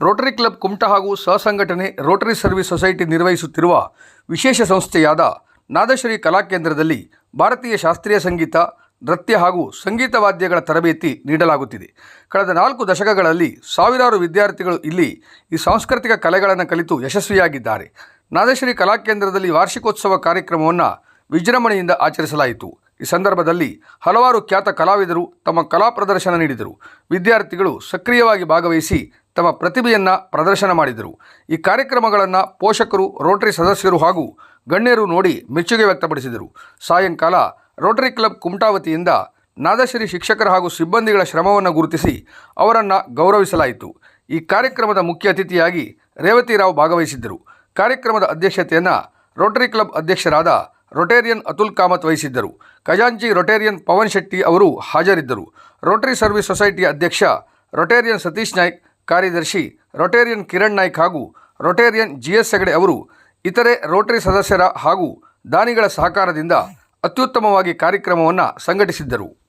Rotary club Kumta ಹಾಗೂ ಸಹಸಂಘಟನೆ Rotary service society ನಿರ್ವಹಿಸುತ್ತಿರುವ ವಿಶೇಷ ಸಂಸ್ಥೆಯಾದ ನಾದಶ್ರೀ ಕಲಾಕೇಂದ್ರದಲ್ಲಿ ಭಾರತೀಯ ಶಾಸ್ತ್ರೀಯ ಸಂಗೀತ, ನೃತ್ಯ ಹಾಗೂ ಸಂಗೀತ ವಾದ್ಯಗಳ ತರಬೇತಿ ನೀಡಲಾಗುತ್ತಿದೆ. ಕಳೆದ ನಾಲ್ಕು ದಶಕಗಳಲ್ಲಿ ಸಾವಿರಾರು ವಿದ್ಯಾರ್ಥಿಗಳು ಇಲ್ಲಿ ಈ ಸಾಂಸ್ಕೃತಿಕ ಕಲೆಗಳನ್ನು ಕಲಿತು ಯಶಸ್ವಿಯಾಗಿದ್ದಾರೆ. ನಾದಶ್ರೀ ಕಲಾಕೇಂದ್ರದಲ್ಲಿ ವಾರ್ಷಿಕೋತ್ಸವ ಕಾರ್ಯಕ್ರಮವನ್ನು ವಿಜೃಂಭಣೆಯಿಂದ ಆಚರಿಸಲಾಯಿತು. ಈ ಸಂದರ್ಭದಲ್ಲಿ ಹಲವಾರು ಖ್ಯಾತ ಕಲಾವಿದರು ತಮ್ಮ ಕಲಾ ಪ್ರದರ್ಶನ ನೀಡಿದರು. ವಿದ್ಯಾರ್ಥಿಗಳು ಸಕ್ರಿಯವಾಗಿ ಭಾಗವಹಿಸಿ ತಮ್ಮ ಪ್ರತಿಭೆಯನ್ನು ಪ್ರದರ್ಶನ ಮಾಡಿದರು. ಈ ಕಾರ್ಯಕ್ರಮಗಳನ್ನು ಪೋಷಕರು, ರೋಟರಿ ಸದಸ್ಯರು ಹಾಗೂ ಗಣ್ಯರು ನೋಡಿ ಮೆಚ್ಚುಗೆ ವ್ಯಕ್ತಪಡಿಸಿದರು. ಸಾಯಂಕಾಲ ರೋಟರಿ ಕ್ಲಬ್ ಕುಮಟಾ ವತಿಯಿಂದ ನಾದಶ್ರೀ ಶಿಕ್ಷಕರ ಹಾಗೂ ಸಿಬ್ಬಂದಿಗಳ ಶ್ರಮವನ್ನು ಗುರುತಿಸಿ ಅವರನ್ನು ಗೌರವಿಸಲಾಯಿತು. ಈ ಕಾರ್ಯಕ್ರಮದ ಮುಖ್ಯ ಅತಿಥಿಯಾಗಿ ರೇವತಿರಾವ್ ಭಾಗವಹಿಸಿದ್ದರು. ಕಾರ್ಯಕ್ರಮದ ಅಧ್ಯಕ್ಷತೆಯನ್ನು ರೋಟರಿ ಕ್ಲಬ್ ಅಧ್ಯಕ್ಷರಾದ ರೊಟೇರಿಯನ್ ಅತುಲ್ ಕಾಮತ್ ವಹಿಸಿದ್ದರು. ಖಜಾಂಚಿ ರೊಟೇರಿಯನ್ ಪವನ್ ಶೆಟ್ಟಿ ಅವರು ಹಾಜರಿದ್ದರು. ರೋಟರಿ ಸರ್ವಿಸ್ ಸೊಸೈಟಿಯ ಅಧ್ಯಕ್ಷ ರೊಟೇರಿಯನ್ ಸತೀಶ್ ನಾಯ್ಕ್ ಕಾರ್ಯದರ್ಶಿ ರೊಟೇರಿಯನ್ ಕಿರಣ್ ನಾಯ್ಕ್ ಹಾಗೂ ರೊಟೇರಿಯನ್ ಜಿ ಎಸ್ ಹೆಗಡೆ ಅವರು ಇತರೆ ರೋಟರಿ ಸದಸ್ಯರ ಹಾಗೂ ದಾನಿಗಳ ಸಹಕಾರದಿಂದ ಅತ್ಯುತ್ತಮವಾಗಿ ಕಾರ್ಯಕ್ರಮವನ್ನು ಸಂಘಟಿಸಿದ್ದರು.